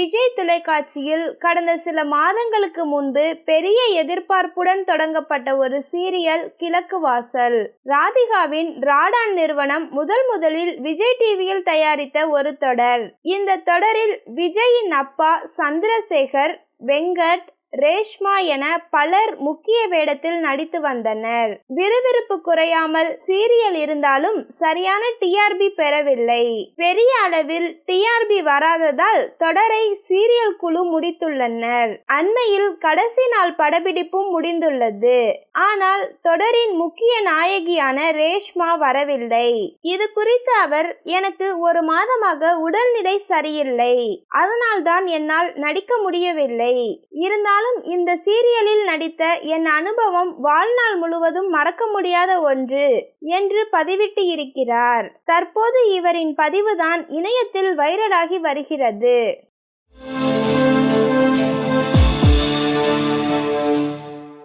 விஜய் தொலைக்காட்சியில் கடந்த சில மாதங்களுக்கு முன்பு பெரிய எதிர்பார்ப்புடன் தொடங்கப்பட்ட ஒரு சீரியல் கிழக்கு வாசல். ராதிகாவின் ராடான் நிறுவனம் முதல் முதலில் விஜய் டிவியில் தயாரித்த ஒரு தொடர். இந்த தொடரில் விஜயின் அப்பா சந்திரசேகர் வெங்கட் ரேஷ்மா என பலர் முக்கிய வேடத்தில் நடித்து வந்தனர். விறுவிறுப்பு குறையாமல் சீரியல் இருந்தாலும் சரியான டிஆர்பி பெறவில்லை. பெரிய அளவில் டிஆர்பி வராததால் தொடரை சீரியல் குழு முடித்துள்ளனர். அண்மையில் கடைசி நாள் படப்பிடிப்பும் முடிந்துள்ளது. ஆனால் தொடரின் முக்கிய நாயகியான ரேஷ்மா வரவில்லை. இது குறித்து அவர் எனக்கு ஒரு மாதமாக உடல்நிலை சரியில்லை. அதனால்தான் என்னால் நடிக்க முடியவில்லை. இருந்தால் இருந்தாலும் இந்த சீரியலில் நடித்த என் அனுபவம் வாழ்நாள் முழுவதும் மறக்க முடியாத ஒன்று என்று பதிவிட்டு இருக்கிறார். தற்போது இவரின் பதிவுதான் இணையத்தில் வைரலாகி வருகிறது.